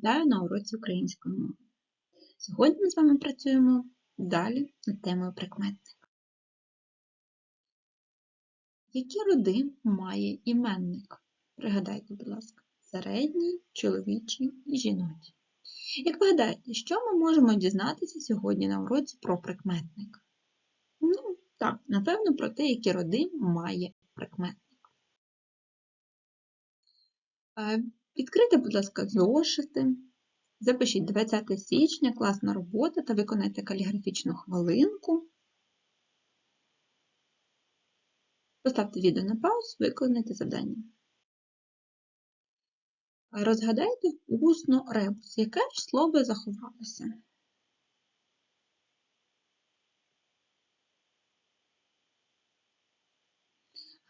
Вітаю на уроці української мови. Сьогодні ми з вами працюємо далі над темою прикметник. Які роди має іменник? Пригадайте, будь ласка, середній, чоловічий і жіночий. Як ви гадаєте, що ми можемо дізнатися сьогодні на уроці про прикметник? Ну, так, напевно, про те, які роди має прикметник. Відкрийте, будь ласка, зошити. Запишіть 20 січня, класна робота та виконайте каліграфічну хвилинку. Поставте відео на паузу, виконайте завдання. Розгадайте усно ребус, яке ж слово заховалося.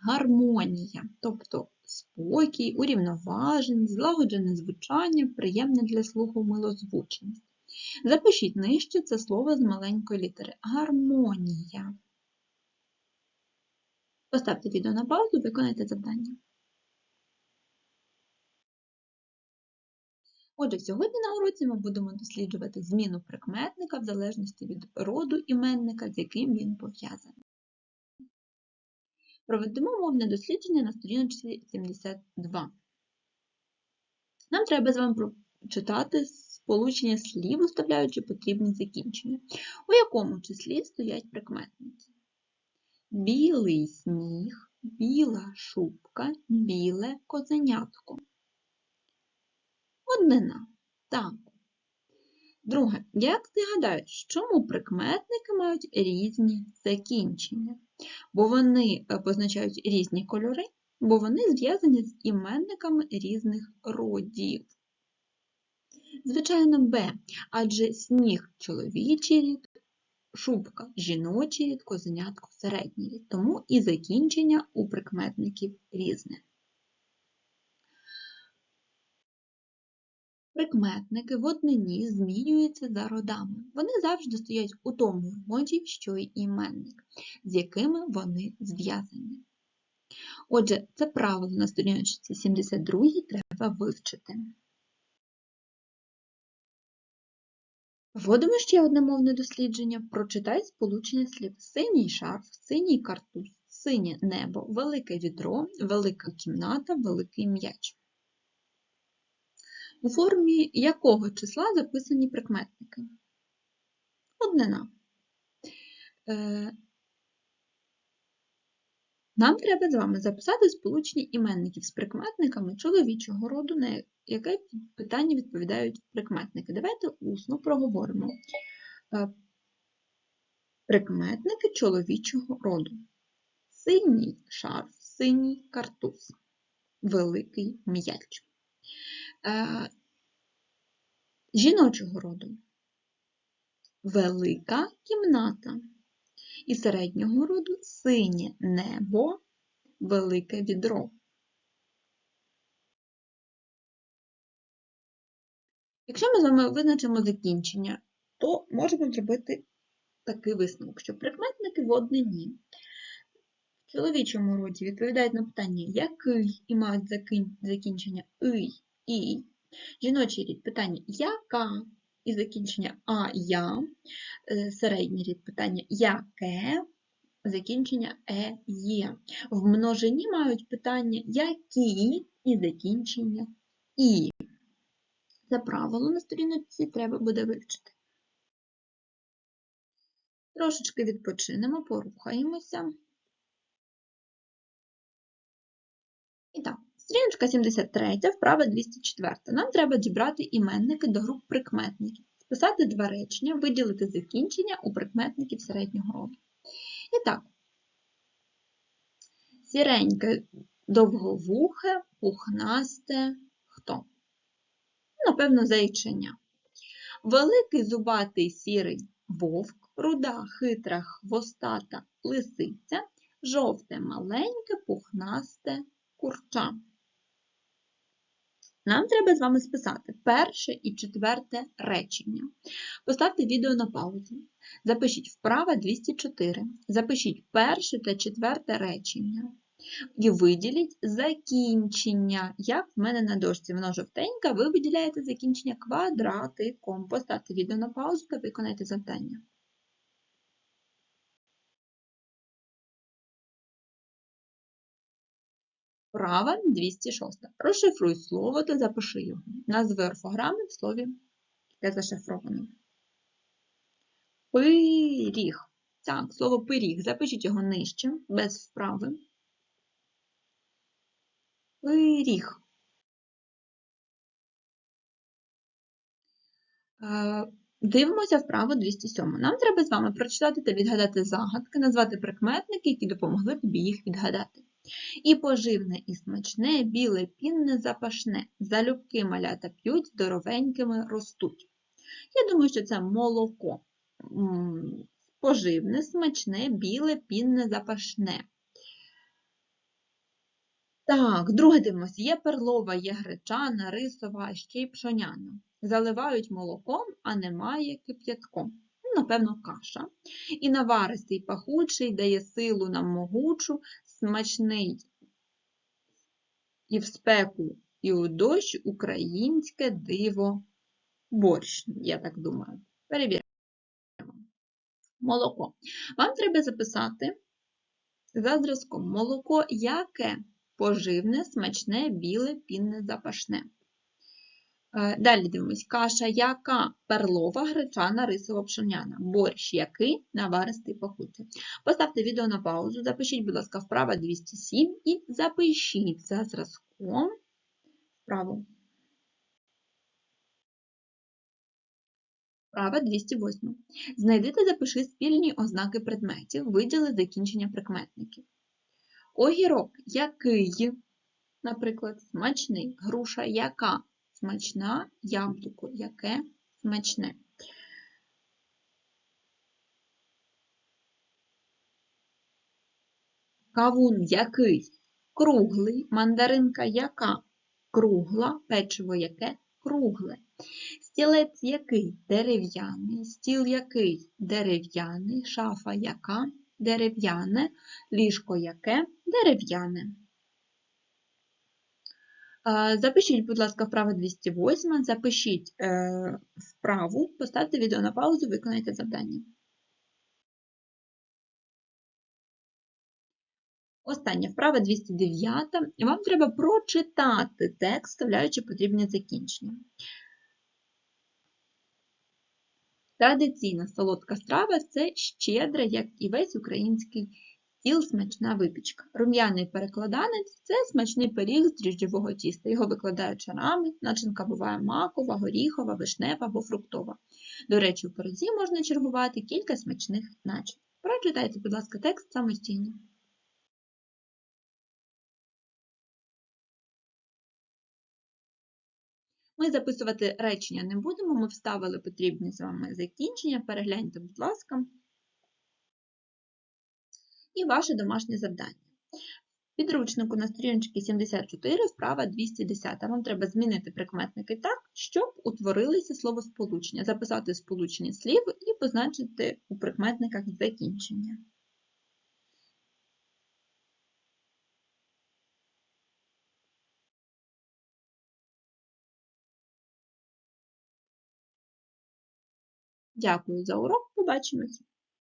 Гармонія, тобто спокій, урівноваженість, злагоджене звучання, приємне для слуху милозвучність. Запишіть нижче це слово з маленької літери гармонія. Поставте відео на паузу, виконайте завдання. Отже, сьогодні на уроці ми будемо досліджувати зміну прикметника в залежності від роду іменника, з яким він пов'язаний. Проведемо мовне дослідження на сторіночці 72. Нам треба з вами прочитати сполучення слів, оставляючи потрібні закінчення. У якому числі стоять прикметники? Білий сніг, біла шубка, біле козенятко. Однина. Так. Друге, як ти гадаєш, чому прикметники мають різні закінчення? Бо вони е, позначають різні кольори, бо вони зв'язані з іменниками різних родів. Звичайно, Б, адже сніг чоловічий рід, шубка жіночий рід, козенятко середній рід, тому і закінчення у прикметників різне. Прикметники в змінюються за родами. Вони завжди стоять у тому роді, що й іменник, з якими вони зв'язані. Отже, це правило на сторіночці 72 треба вивчити. Вводимо ще одне мовне дослідження. Прочитай сполучення слів синій шарф, синій картуз, синє небо, велике відро, велика кімната, великий м'яч. У формі якого числа записані прикметники? Однина. Е, нам треба з вами записати сполучення іменників з прикметниками чоловічого роду, на яке питання відповідають прикметники. Давайте усно проговоримо. Е, прикметники чоловічого роду. Синій шарф, синій картуз, великий м'яч. Е, жіночого роду. Велика кімната. І середнього роду синє небо, велике відро. Якщо ми з вами визначимо закінчення, то можемо зробити такий висновок, що прикметники в однині в чоловічому роді відповідають на питання який і мають закінчення «ий», «і», Жіночий рід питання яка і закінчення а я, е, середній рід питання яке, закінчення е є. В множині мають питання які і закінчення і. Це правило на сторінці треба буде вивчити. Трошечки відпочинемо, порухаємося. Сторіночка 73, вправа 204. Нам треба дібрати іменники до груп прикметників, списати два речення, виділити закінчення у прикметників середнього роду. І так, сіреньке, довговухе, пухнасте хто? Напевно, зайчиня. Великий зубатий сірий вовк, руда, хитра, хвостата лисиця, жовте маленьке, пухнасте курча. Нам треба з вами списати перше і четверте речення. Поставте відео на паузу. Запишіть вправа 204. Запишіть перше та четверте речення. І виділіть закінчення, як в мене на дошці. Воно жовтеньке, ви виділяєте закінчення квадратиком. Поставте відео на паузу та виконайте завдання. Права 206. Розшифруй слово та запиши його. Назви орфограми в слові, яке зашифровано. Пиріг. Так, слово пиріг. Запишіть його нижче, без вправи. Пиріг. Е, Дивимося вправо 207. Нам треба з вами прочитати та відгадати загадки, назвати прикметники, які допомогли тобі їх відгадати. І поживне, і смачне, біле, пінне, запашне. Залюбки малята п'ють, здоровенькими ростуть. Я думаю, що це молоко. Поживне, смачне, біле, пінне, запашне. Так, друге дивимося. Є перлова, є гречана, рисова, ще й пшоняна. Заливають молоком, а немає кип'ятком. Ну, Напевно, каша. І наваристий пахучий дає силу нам могучу, смачний і в спеку, і у дощ українське диво борщ, я так думаю. Перевіряємо. Молоко. Вам треба записати за зразком молоко яке? Поживне, смачне, біле, пінне, запашне. Е, Далі дивимось. Каша яка? Перлова, гречана, рисова, пшеняна. Борщ який? Наваристий пахучий. Поставте відео на паузу, запишіть, будь ласка, вправа 207 і запишіть за зразком вправо. Вправа 208. Знайди та запиши спільні ознаки предметів, виділи закінчення прикметників. Огірок який, наприклад, смачний, груша яка смачна, яблуко яке смачне. Кавун який? Круглий, мандаринка яка? Кругла, печиво яке? Кругле. Стілець який? Дерев'яний, стіл який? Дерев'яний, шафа яка? Дерев'яне, ліжко яке? Дерев'яне. Запишіть, будь ласка, вправо 208, запишіть е, вправу, поставте відео на паузу, виконайте завдання. Остання вправа 209. І вам треба прочитати текст, вставляючи потрібне закінчення. Традиційна солодка страва це щедра, як і весь український стіл, смачна випічка. Рум'яний перекладанець це смачний пиріг з дріжджового тіста. Його викладають шарами, начинка буває макова, горіхова, вишнева або фруктова. До речі, у пирозі можна чергувати кілька смачних начин. Прочитайте, будь ласка, текст самостійно. Ми записувати речення не будемо, ми вставили потрібні з вами закінчення. Перегляньте, будь ласка, і ваше домашнє завдання. В підручнику на сторіночці 74 вправа 210. Вам треба змінити прикметники так, щоб утворилися словосполучення, записати сполучення слів і позначити у прикметниках закінчення. Дякую за урок. Побачимось!